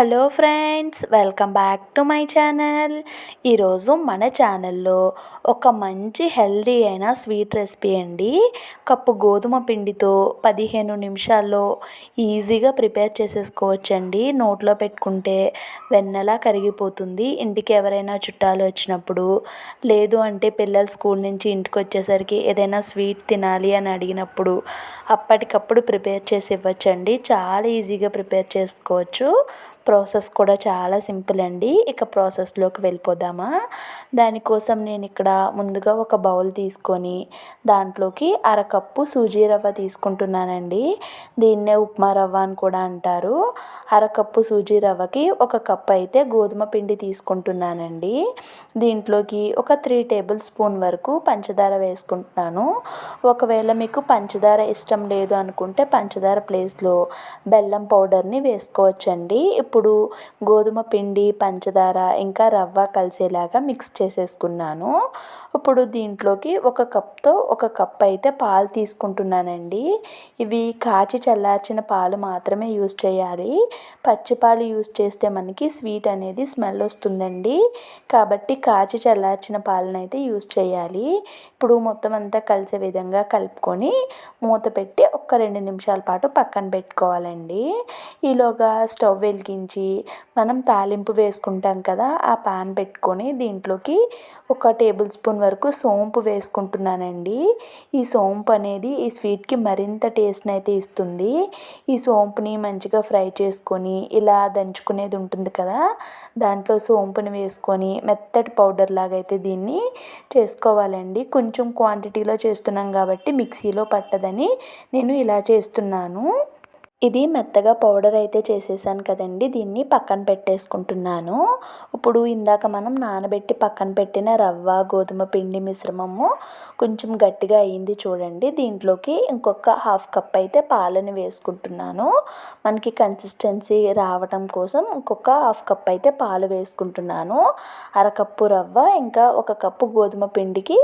Hello friends welcome back to my channel. ఈరోజు మన ఛానల్లో ఒక మంచి హెల్దీ అయిన స్వీట్ రెసిపీ అండి. కప్పు గోధుమ పిండితో పదిహేను నిమిషాల్లో ఈజీగా ప్రిపేర్ చేసేసుకోవచ్చండి. నోట్లో పెట్టుకుంటే వెన్నెలా కరిగిపోతుంది ఇంటికి ఎవరైనా చుట్టాలు వచ్చినప్పుడు. లేదు అంటే పిల్లలు స్కూల్ నుంచి ఇంటికి వచ్చేసరికి ఏదైనా స్వీట్ తినాలి అని అడిగినప్పుడు అప్పటికప్పుడు ప్రిపేర్ చేసి ఇవ్వచ్చండి. చాలా ఈజీగా ప్రిపేర్ చేసుకోవచ్చు. ప్రాసెస్ కూడా చాలా సింపుల్ అండి. ఇక ప్రాసెస్లోకి వెళ్ళిపోదామా? దానికోసం నేను ఇక్కడ ముందుగా ఒక బౌల్ తీసుకొని దాంట్లోకి అరకప్పు సూజీ రవ్వ తీసుకుంటున్నానండి. దీన్నే ఉప్మా రవ్వ అని కూడా అంటారు. అరకప్పు సూజీ రవ్వకి ఒక కప్ అయితే గోధుమ పిండి తీసుకుంటున్నానండి. దీంట్లోకి ఒక త్రీ టేబుల్ స్పూన్ వరకు పంచదార వేసుకుంటున్నాను. ఒకవేళ మీకు పంచదార ఇష్టం లేదు అనుకుంటే పంచదార ప్లేస్లో బెల్లం పౌడర్ని వేసుకోవచ్చండి. ఇప్పుడు గోధుమ పిండి పంచదార ఇంకా రవ్వ కలిసేలాగా మిక్స్ చేసేసుకున్నాను. ఇప్పుడు దీంట్లోకి ఒక కప్తో ఒక కప్ అయితే పాలు తీసుకుంటున్నానండి. ఇవి కాచి చల్లార్చిన పాలు మాత్రమే యూస్ చేయాలి. పచ్చిపాలు యూజ్ యూస్ చేస్తే మనకి స్వీట్ అనేది స్మెల్ వస్తుందండి. కాబట్టి కాచి చల్లార్చిన పాలను అయితే యూస్ చేయాలి. ఇప్పుడు మొత్తం అంతా కలిసే విధంగా కలుపుకొని మూత పెట్టి ఒక రెండు నిమిషాల పాటు పక్కన పెట్టుకోవాలండి. ఈలోగా స్టవ్ వెలిగించి మనం తాలింపు వేసుకుంటాం కదా ఆ పాన్ పెట్టుకొని దీంట్లోకి ఒక టేబుల్ స్పూన్ వరకు సోంపు వేసుకుంటున్నానండి. ఈ సోంపు అనేది ఈ స్వీట్కి మరింత టేస్ట్ని అయితే ఇస్తుంది. ఈ సోంపుని మంచిగా ఫ్రై చేసుకొని ఇలా దంచుకునేది ఉంటుంది కదా దాంట్లో సోంపుని వేసుకొని మెత్తటి పౌడర్ లాగా అయితే దీన్ని చేసుకోవాలండి. కొంచెం క్వాంటిటీలో చేస్తున్నాం కాబట్టి మిక్సీలో పట్టదని నేను ఇలా చేస్తున్నాను. ఇది మెత్తగా పౌడర్ అయితే చేసేసాను కదండి. దీన్ని పక్కన పెట్టేసుకుంటున్నాను. ఇప్పుడు ఇందాక మనం నానబెట్టి పక్కన పెట్టిన రవ్వ గోధుమ పిండి మిశ్రమము కొంచెం గట్టిగా అయింది చూడండి. దీంట్లోకి ఇంకొక హాఫ్ కప్ అయితే పాలని వేసుకుంటున్నాను. మనకి కన్సిస్టెన్సీ రావటం కోసం ఇంకొక హాఫ్ కప్ అయితే పాలు వేసుకుంటున్నాను. అరకప్పు రవ్వ ఇంకా ఒక కప్పు గోధుమ పిండికి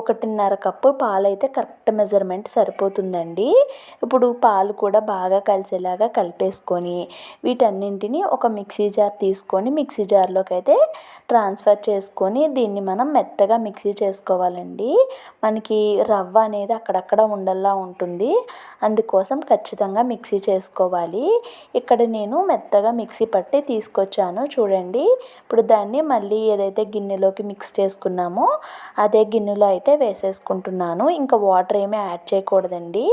ఒకటిన్నర కప్పు పాలు అయితే కరెక్ట్ మెజర్మెంట్ సరిపోతుందండి. ఇప్పుడు పాలు కూడా బాగా కలిసేలాగా కలిపేసుకొని వీటన్నింటినీ ఒక మిక్సీ జార్ తీసుకొని మిక్సీ జార్లోకి అయితే ట్రాన్స్ఫర్ చేసుకొని దీన్ని మనం మెత్తగా మిక్సీ చేసుకోవాలండి. మనకి రవ్వ అనేది అక్కడక్కడ ఉండల్లా ఉంటుంది. అందుకోసం ఖచ్చితంగా మిక్సీ చేసుకోవాలి. ఇక్కడ నేను మెత్తగా మిక్సీ పట్టి తీసుకొచ్చాను చూడండి. ఇప్పుడు దాన్ని మళ్ళీ ఏదైతే గిన్నెలోకి మిక్స్ చేసుకున్నామో అదే గిన్నెలో అయితే వేసేసుకుంటున్నాను. ఇంకా వాటర్ ఏమీ యాడ్ చేయకూడదండి.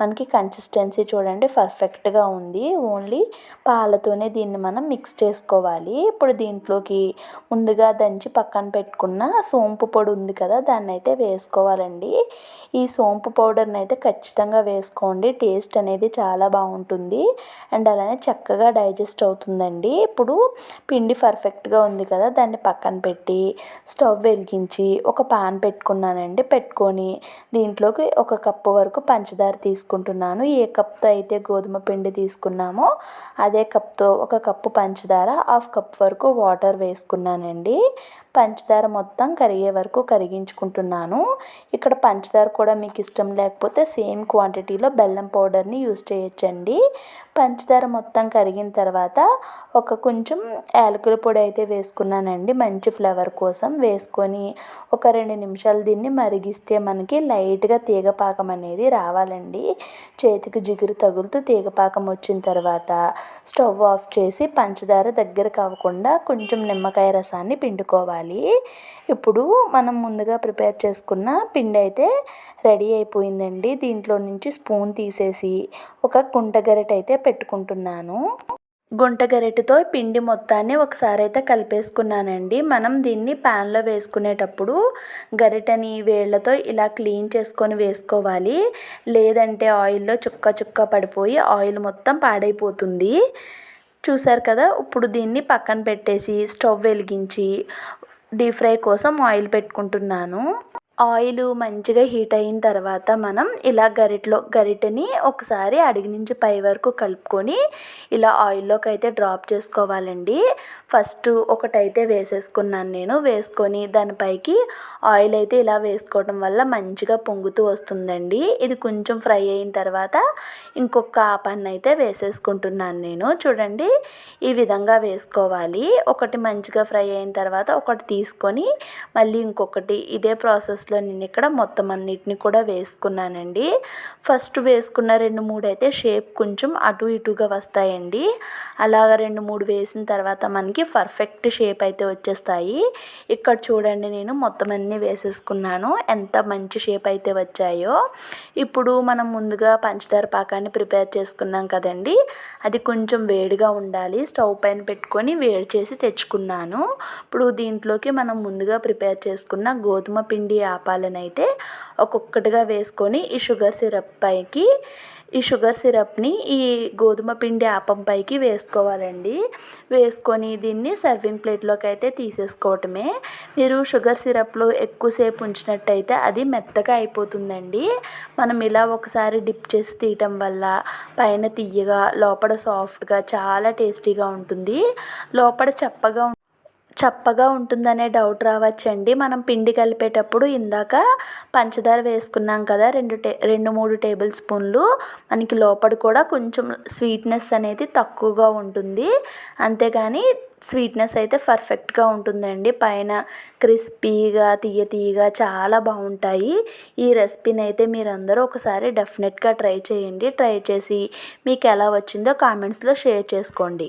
మనకి కన్సిస్టెన్సీ చూడండి పర్ఫెక్ట్ పర్ఫెక్ట్గా ఉంది. ఓన్లీ పాలతోనే దీన్ని మనం మిక్స్ చేసుకోవాలి. ఇప్పుడు దీంట్లోకి ముందుగా దంచి పక్కన పెట్టుకున్న సోంపు పొడి ఉంది కదా దాన్ని అయితే వేసుకోవాలండి. ఈ సోంపు పౌడర్ని అయితే ఖచ్చితంగా వేసుకోండి. టేస్ట్ అనేది చాలా బాగుంటుంది. అండ్ అలానే చక్కగా డైజెస్ట్ అవుతుందండి. ఇప్పుడు పిండి పర్ఫెక్ట్గా ఉంది కదా దాన్ని పక్కన పెట్టి స్టవ్ వెలిగించి ఒక పాన్ పెట్టుకున్నానండి. పెట్టుకొని దీంట్లోకి ఒక కప్పు వరకు పంచదార తీసుకుంటున్నాను. ఏ కప్తో అయితే గోధుమ పిండి తీసుకున్నామో. అదే కప్తో ఒక కప్పు పంచదార హాఫ్ కప్ వరకు వాటర్ వేసుకున్నానండి. పంచదార మొత్తం కరిగే వరకు కరిగించుకుంటున్నాను. ఇక్కడ పంచదార కూడా మీకు ఇష్టం లేకపోతే సేమ్ క్వాంటిటీలో బెల్లం పౌడర్ని యూస్ చేయొచ్చండి. పంచదార మొత్తం కరిగిన తర్వాత ఒక కొంచెం యాలకుల పొడి అయితే వేసుకున్నానండి మంచి ఫ్లేవర్ కోసం. వేసుకొని ఒక రెండు నిమిషాలు దీన్ని మరిగిస్తే మనకి లైట్గా తీగపాకం అనేది రావాలండి. చేతికి జిగురు తగులుతూ తీగ తీగపాకం వచ్చిన తర్వాత స్టవ్ ఆఫ్ చేసి పంచదార దగ్గర కావకుండా కొంచెం నిమ్మకాయ రసాన్ని పిండుకోవాలి. ఇప్పుడు మనం ముందుగా ప్రిపేర్ చేసుకున్న పిండి అయితే రెడీ అయిపోయిందండి. దీంట్లో నుంచి స్పూన్ తీసేసి ఒక కుంట గరిట అయితే పెట్టుకుంటున్నాను. గుంట గరిటెతో పిండి మొత్తాన్ని ఒకసారి అయితే కలిపేసుకున్నానండి. మనం దీన్ని ప్యాన్లో వేసుకునేటప్పుడు గరిటెని వేళ్ళతో ఇలా క్లీన్ చేసుకొని వేసుకోవాలి. లేదంటే ఆయిల్లో చుక్క చుక్క పడిపోయి ఆయిల్ మొత్తం పాడైపోతుంది. చూసారు కదా ఇప్పుడు దీన్ని పక్కన పెట్టేసి స్టవ్ వెలిగించి డీప్ ఫ్రై కోసం ఆయిల్ పెట్టుకుంటున్నాను. ఆయిల్ మంచిగా హీట్ అయిన తర్వాత మనం ఇలా గరిటలో గరిటెని ఒకసారి అడుగు నుంచి పై వరకు కలుపుకొని ఇలా ఆయిల్లోకి అయితే డ్రాప్ చేసుకోవాలండి. ఫస్ట్ ఒకటైతే వేసేసుకున్నాను నేను. వేసుకొని దానిపైకి ఆయిల్ అయితే ఇలా వేసుకోవడం వల్ల మంచిగా పొంగుతూ వస్తుందండి. ఇది కొంచెం ఫ్రై అయిన తర్వాత ఇంకొక ఆపాన్ని అయితే వేసేసుకుంటున్నాను నేను. చూడండి ఈ విధంగా వేసుకోవాలి. ఒకటి మంచిగా ఫ్రై అయిన తర్వాత ఒకటి తీసుకొని మళ్ళీ ఇంకొకటి ఇదే ప్రాసెస్ లో నేను ఇక్కడ మొత్తం అన్నిటిని కూడా వేసుకున్నానండి. ఫస్ట్ వేసుకున్న రెండు మూడు అయితే షేప్ కొంచెం అటు ఇటుగా వస్తాయండి. అలాగ రెండు మూడు వేసిన తర్వాత మనకి పర్ఫెక్ట్ షేప్ అయితే వచ్చేస్తాయి. ఇక్కడ చూడండి నేను మొత్తం అన్నీ వేసేసుకున్నాను. ఎంత మంచి షేప్ అయితే వచ్చాయో. ఇప్పుడు మనం ముందుగా పంచదార పాకాన్ని ప్రిపేర్ చేసుకున్నాం కదండి. అది కొంచెం వేడిగా ఉండాలి. స్టవ్ పైన పెట్టుకొని వేడి చేసి తెచ్చుకున్నాను. ఇప్పుడు దీంట్లోకి మనం ముందుగా ప్రిపేర్ చేసుకున్న గోధుమ పిండి ఆపాలని అయితే ఒక్కొక్కటిగా వేసుకొని ఈ షుగర్ సిరప్ పైకి ఈ షుగర్ సిరప్ని ఈ గోధుమ పిండి ఆపం పైకి వేసుకోవాలండి. వేసుకొని దీన్ని సర్వింగ్ ప్లేట్లోకి అయితే తీసేసుకోవటమే. మీరు షుగర్ సిరప్లో ఎక్కువసేపు ఉంచినట్టయితే అది మెత్తగా అయిపోతుందండి. మనం ఇలా ఒకసారి డిప్ చేసి తీయటం వల్ల పైన తియ్యగా లోపల సాఫ్ట్గా చాలా టేస్టీగా ఉంటుంది. లోపల చప్పగా చప్పగా ఉంటుందనే డౌట్ రావచ్చండి. మనం పిండి కలిపేటప్పుడు ఇందాక పంచదార వేసుకున్నాం కదా రెండు టే రెండు మూడు టేబుల్ స్పూన్లు. మనకి లోపల కూడా కొంచెం స్వీట్నెస్ అనేది తక్కువగా ఉంటుంది. అంతేగాని స్వీట్నెస్ అయితే పర్ఫెక్ట్గా ఉంటుందండి. పైన క్రిస్పీగా తీయ తీయగా చాలా బాగుంటాయి. ఈ రెసిపీని అయితే మీరందరూ ఒకసారి డెఫినెట్గా ట్రై చేయండి. ట్రై చేసి మీకు ఎలా వచ్చిందో కామెంట్స్లో షేర్ చేసుకోండి.